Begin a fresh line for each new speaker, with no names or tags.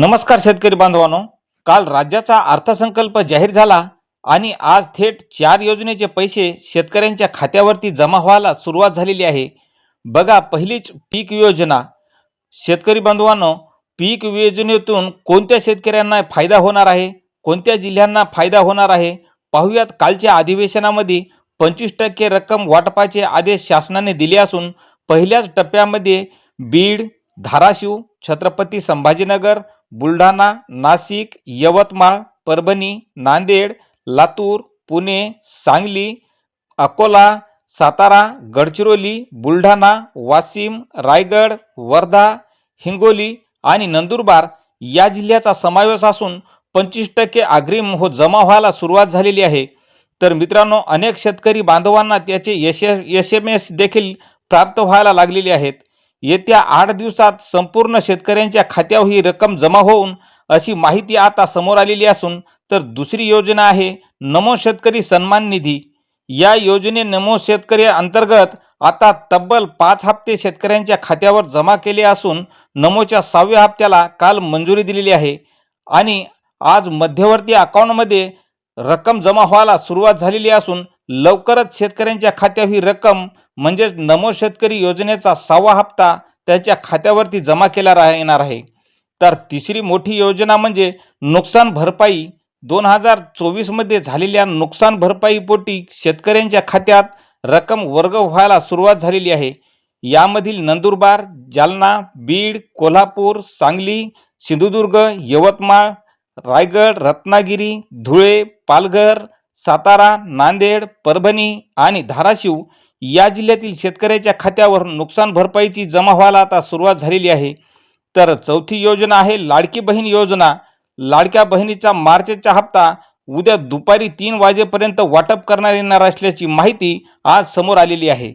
नमस्कार शेतकरी बांधवांनो. काल राज्याचा अर्थसंकल्प जाहीर झाला आणि आज थेट चार योजनेचे पैसे शेतकऱ्यांच्या खात्यावरती जमा व्हायला सुरुवात झालेली आहे. बघा पहिलीच पीक योजना. शेतकरी बांधवांनो पीक योजनेतून कोणत्या शेतकऱ्यांना फायदा होणार आहे? कोणत्या जिल्ह्यांना फायदा होणार आहे? पाहूयात कालच्या अधिवेशनामध्ये पंचवीस टक्के रक्कम वाटपाचे आदेश शासनाने दिले असून पहिल्याच टप्प्यामध्ये बीड धाराशिव छत्रपती संभाजीनगर बुलढाणा नाशिक यवतमाळ परभणी नांदेड लातूर पुणे सांगली अकोला सातारा गडचिरोली बुलढाणा वाशिम रायगड वर्धा हिंगोली आणि नंदुरबार या जिल्ह्याचा समावेश असून पंचवीस टक्के अग्रिम हो जमा व्हायला सुरुवात झालेली आहे. तर मित्रांनो अनेक शेतकरी बांधवांना त्याचे यश एस एम एस देखील प्राप्त व्हायला लागलेले आहेत. येत्या आठ दिवसात संपूर्ण शेतकऱ्यांच्या खात्यावर ही रक्कम जमा होऊन अशी माहिती आता समोर आलेली असून तर दुसरी योजना आहे नमो शेतकरी सन्मान निधी. या योजने नमो शेतकरी अंतर्गत आता तब्बल पाच हप्ते शेतकऱ्यांच्या खात्यावर जमा केले असून नमोच्या सहाव्या हप्त्याला काल मंजुरी दिलेली आहे. आणि आज मध्यवर्ती अकाउंटमध्ये रक्कम जमा व्हायला सुरुवात झालेली असून लवकरच शेतकऱ्यांच्या खात्यावर ही रक्कम म्हणजेच नमो शेतकरी योजनेचा सहावा हप्ता त्यांच्या खात्यावरती जमा केला राह येणार आहे. तर तिसरी मोठी योजना म्हणजे नुकसान भरपाई. दोन हजार चोवीसमध्ये झालेल्या नुकसान भरपाईपोटी शेतकऱ्यांच्या खात्यात रक्कम वर्ग व्हायला सुरुवात झालेली आहे. यामधील नंदुरबार जालना बीड कोल्हापूर सांगली सिंधुदुर्ग यवतमाळ रायगड रत्नागिरी धुळे पालघर सातारा नांदेड परभणी आणि धाराशिव या जिल्ह्यातील शेतकऱ्याच्या खात्यावर नुकसान भरपाईची जमा व्हायला आता सुरुवात झालेली आहे. तर चौथी योजना आहे लाडकी बहीण योजना. लाडक्या बहिणीचा मार्चचा हप्ता उद्या दुपारी तीन वाजेपर्यंत वाटप करण्यात येणार असल्याची माहिती आज समोर आलेली आहे.